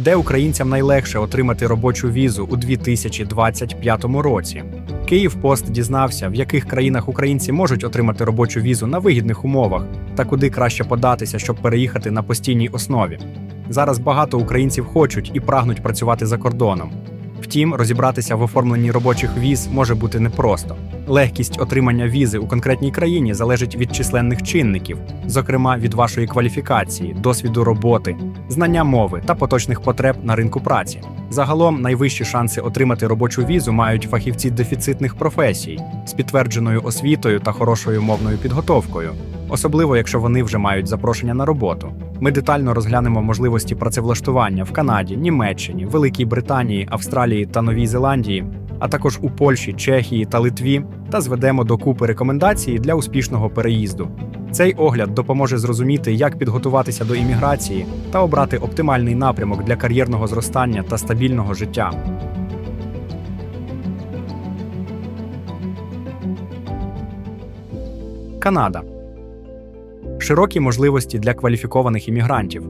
де українцям найлегше отримати робочу візу у 2025 році. Київ Пост дізнався, в яких країнах українці можуть отримати робочу візу на вигідних умовах та куди краще податися, щоб переїхати на постійній основі. Зараз багато українців хочуть і прагнуть працювати за кордоном. Втім, розібратися в оформленні робочих віз може бути непросто. Легкість отримання візи у конкретній країні залежить від численних чинників, зокрема від вашої кваліфікації, досвіду роботи, знання мови та поточних потреб на ринку праці. Загалом найвищі шанси отримати робочу візу мають фахівці дефіцитних професій з підтвердженою освітою та хорошою мовною підготовкою, особливо якщо вони вже мають запрошення на роботу. Ми детально розглянемо можливості працевлаштування в Канаді, Німеччині, Великій Британії, Австралії та Новій Зеландії, а також у Польщі, Чехії та Литві, та зведемо докупи рекомендації для успішного переїзду. Цей огляд допоможе зрозуміти, як підготуватися до імміграції та обрати оптимальний напрямок для кар'єрного зростання та стабільного життя. Канада широкі можливості для кваліфікованих іммігрантів.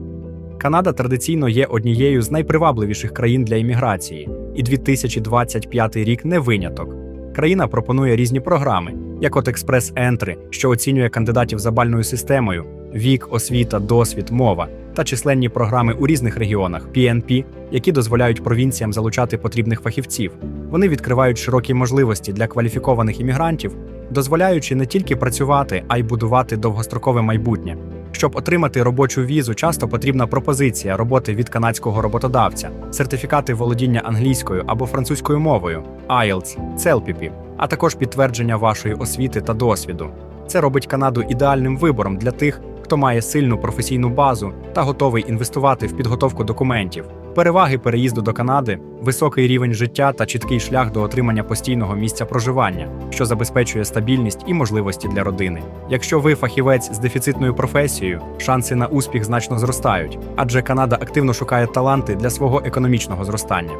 Канада традиційно є однією з найпривабливіших країн для імміграції, і 2025 рік не виняток. Країна пропонує різні програми, як от Експрес Entry, що оцінює кандидатів за бальною системою, вік, освіта, досвід, мова та численні програми у різних регіонах PNP, які дозволяють провінціям залучати потрібних фахівців. Вони відкривають широкі можливості для кваліфікованих іммігрантів, дозволяючи не тільки працювати, а й будувати довгострокове майбутнє. Щоб отримати робочу візу, часто потрібна пропозиція роботи від канадського роботодавця, сертифікати володіння англійською або французькою мовою, IELTS, CELPIP, а також підтвердження вашої освіти та досвіду. Це робить Канаду ідеальним вибором для тих, хто має сильну професійну базу та готовий інвестувати в підготовку документів. Переваги переїзду до Канади, високий рівень життя та чіткий шлях до отримання постійного місця проживання, що забезпечує стабільність і можливості для родини. Якщо ви фахівець з дефіцитною професією, шанси на успіх значно зростають, адже Канада активно шукає таланти для свого економічного зростання.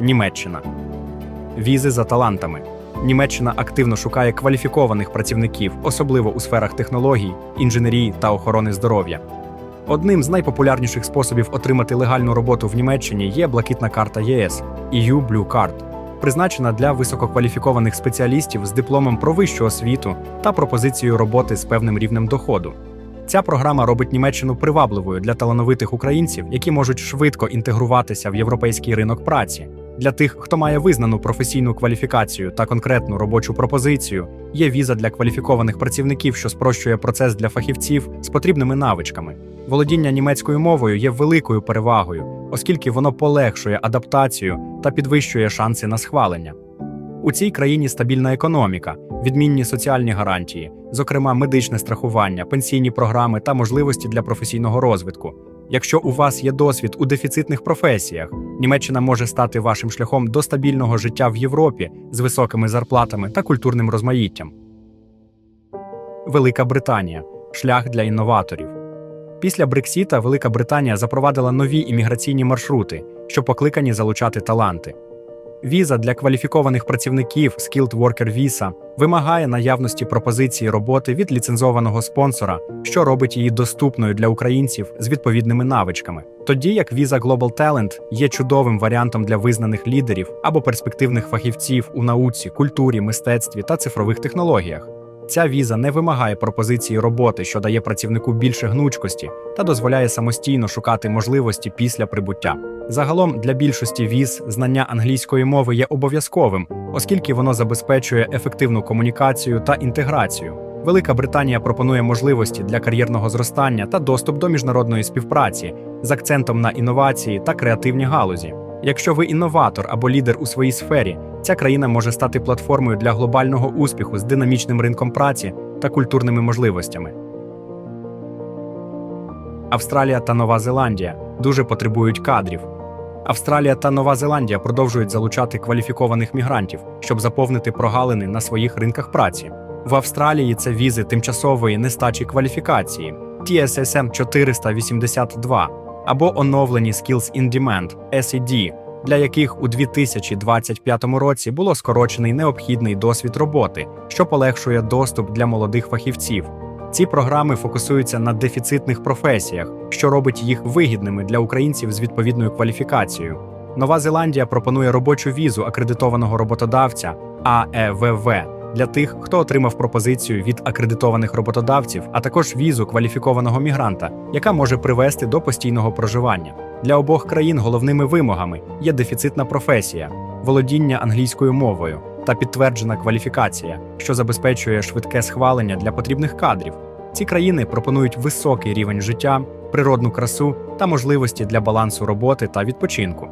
Німеччина візи за талантами. Німеччина активно шукає кваліфікованих працівників, особливо у сферах технологій, інженерії та охорони здоров'я. Одним з найпопулярніших способів отримати легальну роботу в Німеччині є блакитна карта ЄС EU Blue Card, призначена для висококваліфікованих спеціалістів з дипломом про вищу освіту та пропозицією роботи з певним рівнем доходу. Ця програма робить Німеччину привабливою для талановитих українців, які можуть швидко інтегруватися в європейський ринок праці. Для тих, хто має визнану професійну кваліфікацію та конкретну робочу пропозицію, є віза для кваліфікованих працівників, що спрощує процес для фахівців з потрібними навичками. Володіння німецькою мовою є великою перевагою, оскільки воно полегшує адаптацію та підвищує шанси на схвалення. У цій країні стабільна економіка, відмінні соціальні гарантії, зокрема медичне страхування, пенсійні програми та можливості для професійного розвитку. Якщо у вас є досвід у дефіцитних професіях, Німеччина може стати вашим шляхом до стабільного життя в Європі з високими зарплатами та культурним розмаїттям. Велика Британія шлях для інноваторів. Після Брексіта Велика Британія запровадила нові імміграційні маршрути, що покликані залучати таланти. Віза для кваліфікованих працівників Skilled Worker Visa вимагає наявності пропозиції роботи від ліцензованого спонсора, що робить її доступною для українців з відповідними навичками. Тоді як віза Global Talent є чудовим варіантом для визнаних лідерів або перспективних фахівців у науці, культурі, мистецтві та цифрових технологіях. Ця віза не вимагає пропозиції роботи, що дає працівнику більше гнучкості та дозволяє самостійно шукати можливості після прибуття. Загалом для більшості віз знання англійської мови є обов'язковим, оскільки воно забезпечує ефективну комунікацію та інтеграцію. Велика Британія пропонує можливості для кар'єрного зростання та доступ до міжнародної співпраці з акцентом на інновації та креативні галузі. Якщо ви інноватор або лідер у своїй сфері, ця країна може стати платформою для глобального успіху з динамічним ринком праці та культурними можливостями. Австралія та Нова Зеландія дуже потребують кадрів. Австралія та Нова Зеландія продовжують залучати кваліфікованих мігрантів, щоб заповнити прогалини на своїх ринках праці. В Австралії це візи тимчасової нестачі кваліфікації TSSM 482 або оновлені Skills in Demand SED, для яких у 2025 році було скорочений необхідний досвід роботи, що полегшує доступ для молодих фахівців. Ці програми фокусуються на дефіцитних професіях, що робить їх вигідними для українців з відповідною кваліфікацією. Нова Зеландія пропонує робочу візу акредитованого роботодавця АЕВВ для тих, хто отримав пропозицію від акредитованих роботодавців, а також візу кваліфікованого мігранта, яка може привести до постійного проживання. Для обох країн головними вимогами є дефіцитна професія, володіння англійською мовою та підтверджена кваліфікація, що забезпечує швидке схвалення для потрібних кадрів. Ці країни пропонують високий рівень життя, природну красу та можливості для балансу роботи та відпочинку.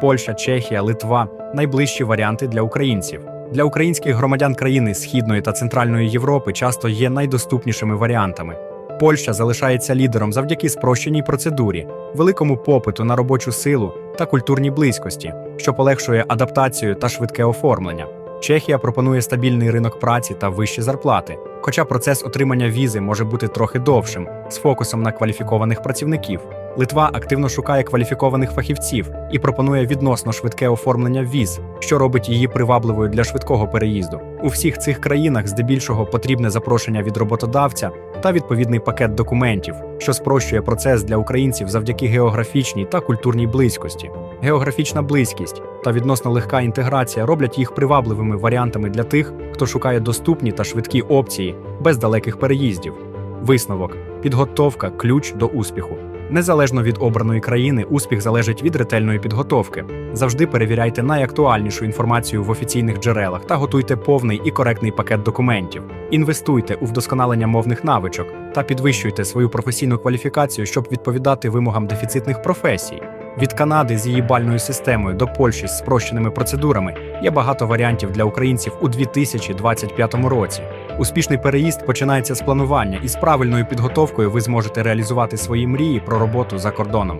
Польща, Чехія, Литва найближчі варіанти для українців. Для українських громадян країни Східної та Центральної Європи часто є найдоступнішими варіантами. Польща залишається лідером завдяки спрощеній процедурі, великому попиту на робочу силу та культурній близькості, що полегшує адаптацію та швидке оформлення. Чехія пропонує стабільний ринок праці та вищі зарплати, хоча процес отримання візи може бути трохи довшим, з фокусом на кваліфікованих працівників. Литва активно шукає кваліфікованих фахівців і пропонує відносно швидке оформлення віз, що робить її привабливою для швидкого переїзду. У всіх цих країнах здебільшого потрібне запрошення від роботодавця та відповідний пакет документів, що спрощує процес для українців завдяки географічній та культурній близькості. Географічна близькість та відносно легка інтеграція роблять їх привабливими варіантами для тих, хто шукає доступні та швидкі опції без далеких переїздів. Висновок: підготовка ключ до успіху. Незалежно від обраної країни, успіх залежить від ретельної підготовки. Завжди перевіряйте найактуальнішу інформацію в офіційних джерелах та готуйте повний і коректний пакет документів. Інвестуйте у вдосконалення мовних навичок та підвищуйте свою професійну кваліфікацію, щоб відповідати вимогам дефіцитних професій. Від Канади з її бальною системою до Польщі з спрощеними процедурами є багато варіантів для українців у 2025 році. Успішний переїзд починається з планування, і з правильною підготовкою ви зможете реалізувати свої мрії про роботу за кордоном.